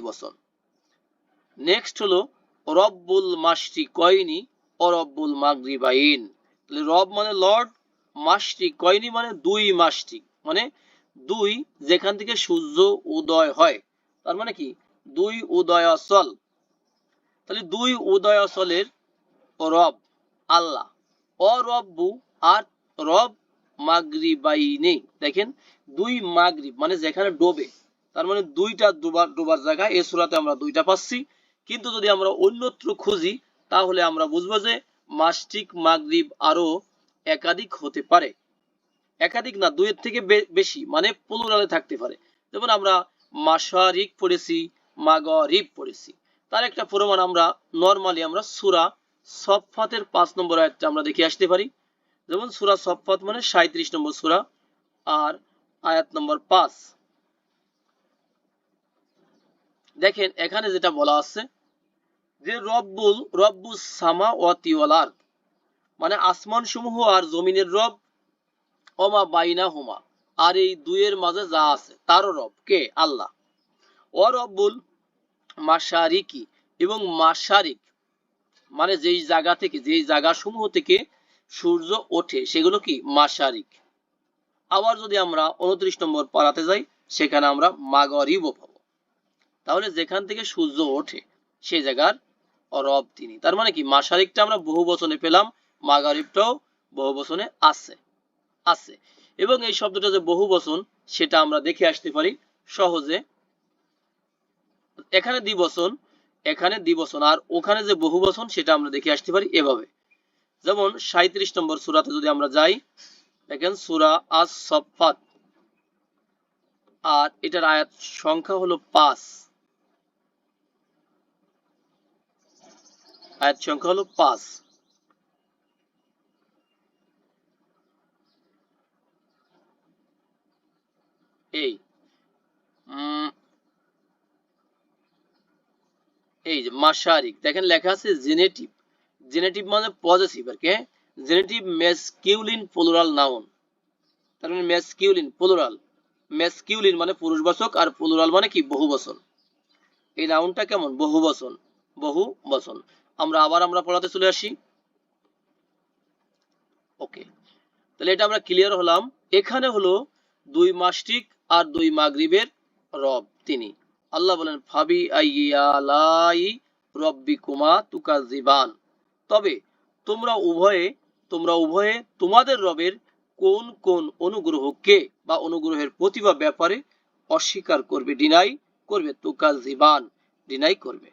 বচন। নেক্সট হলো, রব্বুল মাসটি কয়নি ও রব্বুল মাগরিবাইন রব মানে লর্ড মাসটি কয়নি মানে দুই মাসটি মানে দুই যেখান থেকে সূর্য উদয় হয়। তার মানে কি? দুই উদয় অচল তাহলে দুই উদয় অচলের রব আল্লাহ। অরব্বু আর রব মাগরিবাইনে দেখেন, দুই মাগরিব মানে যেখানে ডোবে। তার মানে দুইটা ডোবার ডোবার জায়গা এই সূরাতে আমরা দুইটা পাচ্ছি। কিন্তু যদি আমরা অন্যত্র খুঁজি, তাহলে আমরা বুঝব যে মাসটিক মাগরিব আরও একাধিক হতে পারে। একাধিক না, দুইয়ের থেকে বেশি মানে প্লুরালে থাকতে পারে। যেমন আমরা মাসারিক পড়েছি, মাগরিব পড়েছি। তার একটা প্রমাণ আমরা নরমালি আমরা সুরা সফফাতের পাঁচ নম্বর আয়াতটা আমরা দেখে আসতে পারি। যেমন সুরা সফফাত মানে সাঁত্রিশ নম্বর সুরা আর আয়াত নম্বর পাঁচ। দেখেন, এখানে যেটা বলা আছে যে রব্বুল, রব্বুস সামা ওয়াতি ওয়াল মানে আসমান সমূহ আর জমিনের রব অমা বাইনা হুমা আর এই দুইয়ের মাঝে যা আছে, তারও রব। কে? আল্লাহ। ও রব্বুল মাশারিকি এবং মাসারিক মানে যেই জায়গা থেকে, যেই জায়গা সমূহ থেকে সূর্য ওঠে, সেগুলো কি? মাসারিক আবার যদি আমরা উনত্রিশ নম্বর পাড়াতে যাই, সেখানে আমরা মাগরিবও পাবো। তাহলে যেখান থেকে সূর্য ওঠে, সেই জায়গার রব তিনি। তার মানে কি? মাশারিকটা আমরা বহু বচনে পেলাম, মাগারিবটাও বহু বচনে আছে আছে। এবং এই শব্দটা যে বহু বচন, সেটা আমরা দেখে আসতে পারি সহজে। এখানে দ্বিবচন এখানে দ্বিবচন আর ওখানে যে বহু বচন, সেটা আমরা দেখে আসতে পারি এভাবে। যেমন সাঁত্রিশ নম্বর সূরাতে যদি আমরা যাই, দেখেন সুরা আস সফাত আর এটার আয়াত সংখ্যা হলো পাঁচ। আয়াত সংখ্যা হলো পাঁচ এই এই যে মাসারিক দেখেন লেখা আছে জেনেটিভ জেনেটিভ মানে পজিটিভ আর কি জেনেটিভ মেসকিউলিন প্লুরাল নাউন তার মানে মেসকিউলিন প্লুরাল মেসকিউলিন মানে পুরুষবাচক আর প্লুরাল মানে কি? বহুবচন এই নাউনটা কেমন? বহু বহুবচন বহু বচন আমরা আবার আমরা পড়াতে চলে আসি। ওকে তাহলে এটা আমরা ক্লিয়ার হলাম। এখানে হলো দুই মাসটিক আর দুই মাগরিবের রব তিনি। আল্লাহ বলেন, ফাবি আইয়ালাই রব্বি কুমা তুকাজিবান তবে তোমরা উভয়ে তোমরা উভয়ে তোমাদের রবের কোন কোন অনুগ্রহকে বা অনুগ্রহের প্রতিভা ব্যাপারে অস্বীকার করবে ডিনাই করবে তুকাজিবান ডিনাই করবে।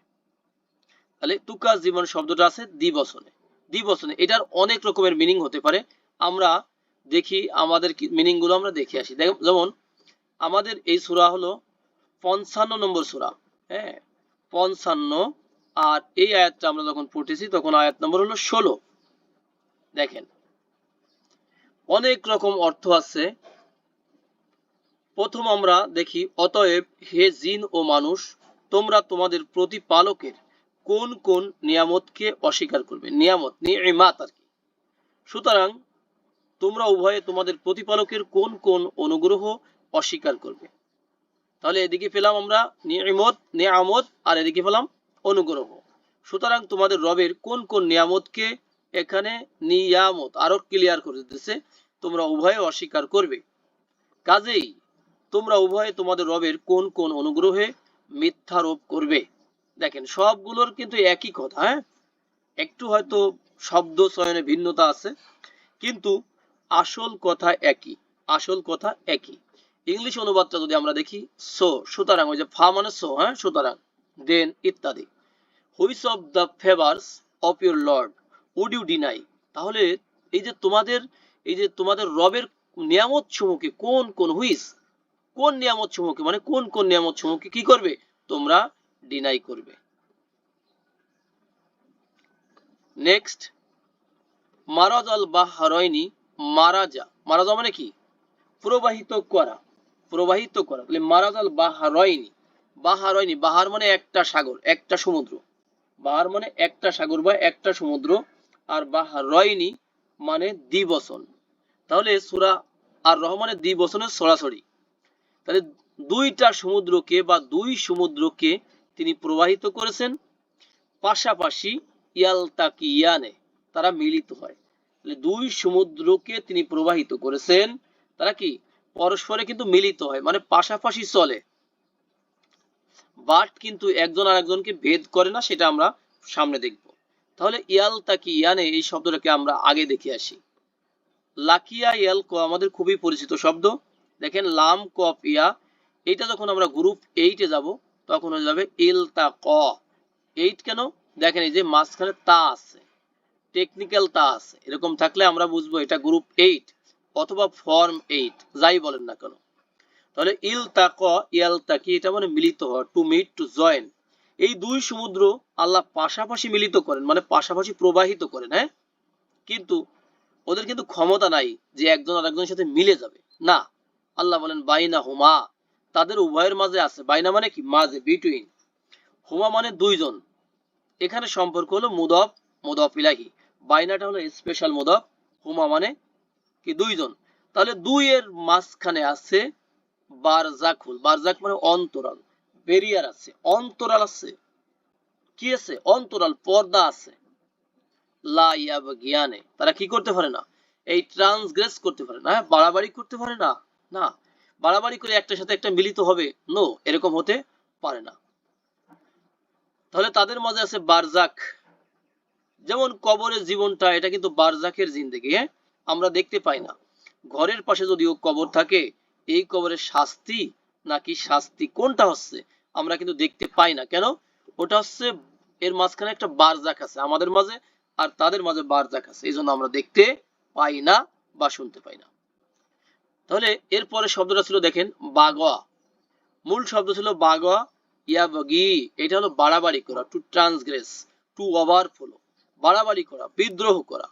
তাহলে তুকাজ জীবন শব্দটা আছে দ্বিবচনে। দ্বিবচনে, এটার অনেক রকমের মিনিং হতে পারে। আমরা দেখি, আমাদের মিনিংগুলো আমরা দেখে আসি। যেমন, আমাদের এই সূরা হলো পঞ্চান্ন নম্বর সূরা। হ্যাঁ পঞ্চান্ন, আর এই আয়াতটা আমরা যখন পড়তেছি, তখন আয়াত নম্বর হলো ষোলো। দেখেন, অনেক রকম অর্থ আছে। প্রথম আমরা দেখি, অতএব হে জিন ও মানুষ, তোমরা তোমাদের প্রতিপালকের কোন কোন নিয়ামতকে অস্বীকার করবে? নিয়ামত নিয়ামাত আর কি। সুতরাং তোমরা উভয়ে তোমাদের প্রতিপালকের কোন কোন অনুগ্রহ অস্বীকার করবে? তাহলে এদিকে পেলাম আমরা নিয়ামত নিয়ামত, আর এদিকে পেলাম অনুগ্রহ। সুতরাং তোমাদের রবের কোন কোন নিয়ামতকে এখানে নিয়ামত আরও ক্লিয়ার করে দিতেছে, তোমরা উভয়ে অস্বীকার করবে। কাজেই তোমরা উভয়ে তোমাদের রবের কোন কোন অনুগ্রহে মিথ্যারোপ করবে। দেখেন, সবগুলোর কিন্তু একই কথা হ্যাঁ? একটু হয়তো শব্দ চয়নে ভিন্নতা আছে, কিন্তু আসল কথা একই, আসল কথা একই। ইংলিশ অনুবাদটা যদি আমরা দেখি সো সুতরাং ওই যে ফা মানে সো হ্যাঁ? সুতরাং দেন ইত্যাদি। Which of the favours of your lord would you deny তাহলে এই যে তোমাদের, এই যে তোমাদের রবের নিয়ামত সমূহকে কোন কোন হুইস কোন নিয়ামত সমূহকে মানে কোন কোন নিয়ামত সমূহকে কি করবে? তোমরা ডিনাই করবে। নেক্সট মারাজ আল বাহরাইনি মারাজা। মারাজা মানে কি? প্রবাহিত করা। প্রবাহিত করা। তাহলে মারাজ আল বাহরাইনি। বাহারাইনি, বাহার মানে একটা সাগর, একটা সমুদ্র। বাহার মানে একটা সাগর বা একটা সমুদ্র। আর বাহরাইনি মানে দ্বিবচন তাহলে সূরা আর রহমানের দ্বিবচনের সরাসরি। তাহলে দুইটা সমুদ্রকে বা দুই সমুদ্রকে তিনি প্রবাহিত করেছেন। পাশাপাশি ইয়ালতাকিয়ানে তারা মিলিত হয়। দুই সমুদ্রকে তিনি প্রবাহিত করেছেন। তারা কি? পরস্পরে কিন্তু মিলিত হয় মানে পাশাপাশি চলে। বাট কিন্তু একজন আর একজনকে ভেদ করে না, সেটা আমরা সামনে দেখব। তাহলে ইয়াল তাকি ইয়ানে এই শব্দটাকে আমরা আগে দেখে আসি। লাকিয়া ইয়াল ক আমাদের খুবই পরিচিত শব্দ। দেখেন লাম কফ ইয়া। এইটা যখন আমরা গ্রুপ এইটে যাব তখন হয়ে যাবে ইল তা ক এইট কেন? দেখেন এই যে মাঝখানে তা আছে টেকনিক্যাল তা আছে, এরকম থাকলে আমরা বুঝব এটা গ্রুপ এইট অথবা ফর্ম এইট যাই বলেন না কেন। তাহলে ইল তাক ইয়াল তাকি এটা মানে মিলিত হওয়া টু মিট টু জয়েন এই দুই সমুদ্র আল্লাহ পাশাপাশি মিলিত করেন মানে পাশাপাশি প্রবাহিত করেন হ্যাঁ? কিন্তু ওদের কিন্তু ক্ষমতা নাই যে একজন আর একজনের সাথে মিলে যাবে। না, আল্লাহ বলেন বাইনা হুমা তাদের উভয়ের মাঝে আছে। বাইনা মানে কি? মাঝে বিটুইন হুমা মানে দুইজন। এখানে সম্পর্ক হলো মুদব মুদব ইলাহি। বাইনাটা হলো স্পেশাল মুদব হুমা মানে কি? দুইজন। তাহলে দুইয়ের মাঝখানে আছে বারজাকুল বারজাক মানে অন্তরাল। বেরিয়ার আছে। অন্তরাল আছে। কি আছে? অন্তরাল, পর্দা আছে। লা ইয়াব জ্ঞানে তারা কি করতে পারে না? এই ট্রান্সগ্রেস করতে পারে না। হ্যাঁ বাড়াবাড়ি করতে পারে না? না। বাড়াবাড়ি করে একটার সাথে একটা মিলিত হবে? নো এরকম হতে পারে না। তাহলে তাদের মাঝে আছে বারজাক। যেমন কবরের জীবনটা, এটা কিন্তু বারজাকের জিন্দেগি হ্যাঁ? আমরা দেখতে পাই না। ঘরের পাশে যদিও কবর থাকে, এই কবরের শাস্তি নাকি শাস্তি? কোনটা হচ্ছে? আমরা কিন্তু দেখতে পাই না। কেন? ওটা হচ্ছে, এর মাঝখানে একটা বারজাক আছে আমাদের মাঝে, আর তাদের মাঝে বারজাক আছে। এই জন্য আমরা দেখতে পাই না বা শুনতে পাই না। তাহলে এরপরে শব্দটা ছিল দেখেন বাগোয়া মূল শব্দ ছিল বাগোয়া ইয়াবগি। এটা হলো বাড়াবাড়ি করা টু ট্রান্সগ্রেস টু ওভারফ্লো বাড়াবাড়ি করা, বিদ্রোহ করা।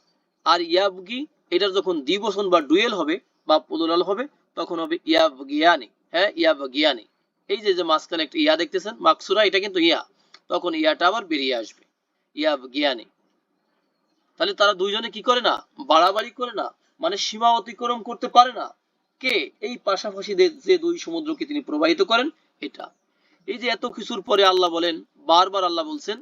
আর ইয়াবগি, এটার যখন দ্বিবচন বা ডুয়েল হবে বা পুদলাল হবে, তখন হবে ইয়াবগিয়ানি। হ্যাঁ ইয়াবগিয়ানি। এই যে যে মাঝখানে একটা ইয়া দেখতেছেন, মাকসুরা, এটা কিন্তু ইয়া। তখন ইয়াটা আবার বেরিয়ে আসবে, ইয়াবগিয়ানি। তাহলে তারা দুইজনে কি করে না? বাড়াবাড়ি করে না মানে সীমা অতিক্রম করতে পারে না। কে এই পাশাপাশি যে দুই সমুদ্রকে তিনি প্রবাহিত করেন, এটা। এই যে এত কিছুর পরে আল্লাহ বলেন, বারবার আল্লাহ বলছেন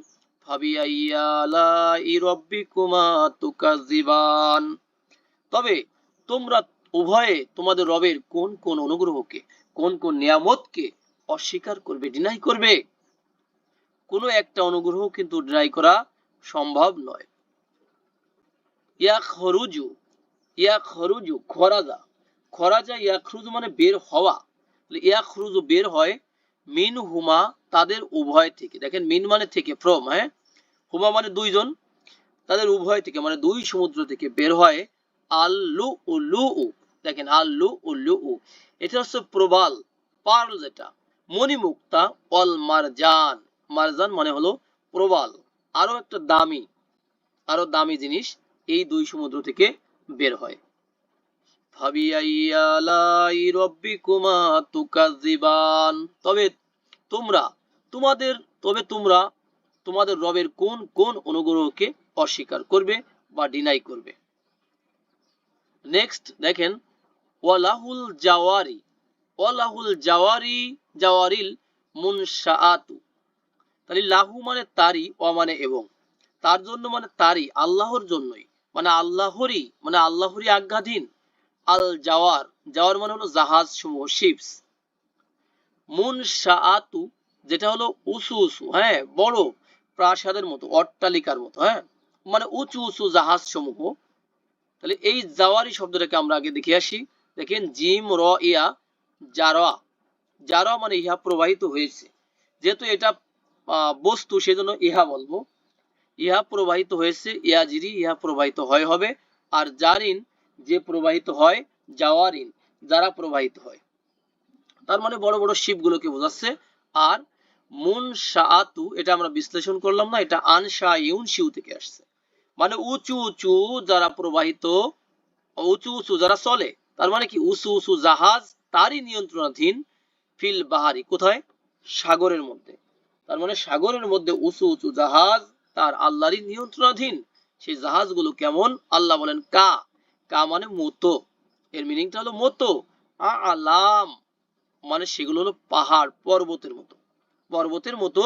তবে তোমরা উভয়ে তোমাদের রবের কোন কোন অনুগ্রহকে, কোন কোন নিয়ামতকে অস্বীকার করবে ডিনাই করবে? কোনো একটা অনুগ্রহ কিন্তু ডিনাই করা সম্ভব নয়। ইয়াখরুজু ইয়াখরুজু খরাজা খরাজা। ইয়াখরুজু মানে বের হওয়া। ইয়াখরুজু বের হয় মিন হুমা তাদের উভয় থেকে। দেখেন মিন মানে থেকে ফ্রম হ্যাঁ? হুমা মানে দুইজন, তাদের উভয় থেকে মানে দুই সমুদ্র থেকে বের হয় আল্লু উল্লু উ দেখেন আল্লু উল্লু উ এটা হচ্ছে প্রবাল, পার্ল যেটা। মণিমুক্তা অল মারজান মারজান মানে হলো প্রবাল। আরও একটা দামি, আরও দামি জিনিস, এই দুই সমুদ্র থেকে বের হয়। তবে তোমরা, তোমাদের, তবে তোমরা তোমাদের রবের কোন কোন অনুগ্রহকে অস্বীকার করবে বা ডিনাই করবে? নেক্সট দেখেন, ওয়ালাহুল জাওয়ারি ওয়ালাহুল জাওয়ারি, জাওয়ারিল মুনশাআতু। তাহলে লাহু মানে তারই ও মানে এবং। তার জন্য মানে তারই আল্লাহর জন্যই। মানে আল্লাহরই মানে আল্লাহরই আজ্ঞাধীন। আল জাওয়ার জাওয়ার মানে হলো জাহাজ সমূহ শিপস মুন শাআতু যেটা হলো উঁচু উঁচু হ্যাঁ বড় প্রাসাদের মতো, অট্টালিকার মতো হ্যাঁ মানে উঁচু উঁচু জাহাজ সমূহ তাহলে এই জাওয়ারি শব্দটাকে আমরা আগে দেখে আসি। দেখেন, জিম, র, ইয়া, জারা। জারা মানে ইহা প্রবাহিত হয়েছে। যেহেতু এটা বস্তু, সেজন্য ইহা বলব। ইহা প্রবাহিত হয়েছে, ইয়াজিরি, ইহা প্রবাহিত হয়, হবে। আর জারিন যে প্রবাহিত হয় জাওয়ারিন যারা প্রবাহিত হয়। তার মানে বড় বড় শিপগুলোকে বোঝাচ্ছে আর মুন শাআতু, এটা আমরা বিশ্লেষণ করলাম না, এটা আনশা ইউন শিউ থেকে আসছে। মানে উঁচু উঁচু যারা প্রবাহিত, উঁচু উঁচু যারা চলে, তার মানে কি উঁচু উঁচু জাহাজ তারই নিয়ন্ত্রণাধীন ফিল বাহারি, কোথায়? সাগরের মধ্যে। তার মানে সাগরের মধ্যে উঁচু উঁচু জাহাজ তার আল্লাহরই নিয়ন্ত্রণাধীন। সেই জাহাজগুলো কেমন? আল্লাহ বলেন কা কা মানে মতো। এর মিনিংটা হলো মতো। আ, আলাম। মানে সেগুলো হলো পাহাড়, পর্বতের মতো। পর্বতের মতো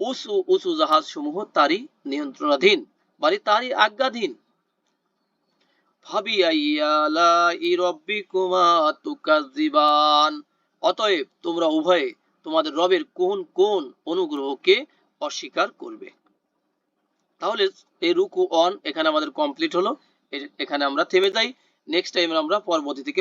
উঁচু উঁচু জাহাজ সমূহ তারই নিয়ন্ত্রণাধীন মানে তারই আজ্ঞাধীন। অতএব তোমরা উভয়ে তোমাদের রবের কোন কোন অনুগ্রহকে অস্বীকার করবে? তাহলে এই রুকু অন এখানে আমাদের কমপ্লিট হলো। এখানে আমরা থেমে যাই। নেক্সট টাইম আমরা পরবর্তী থেকে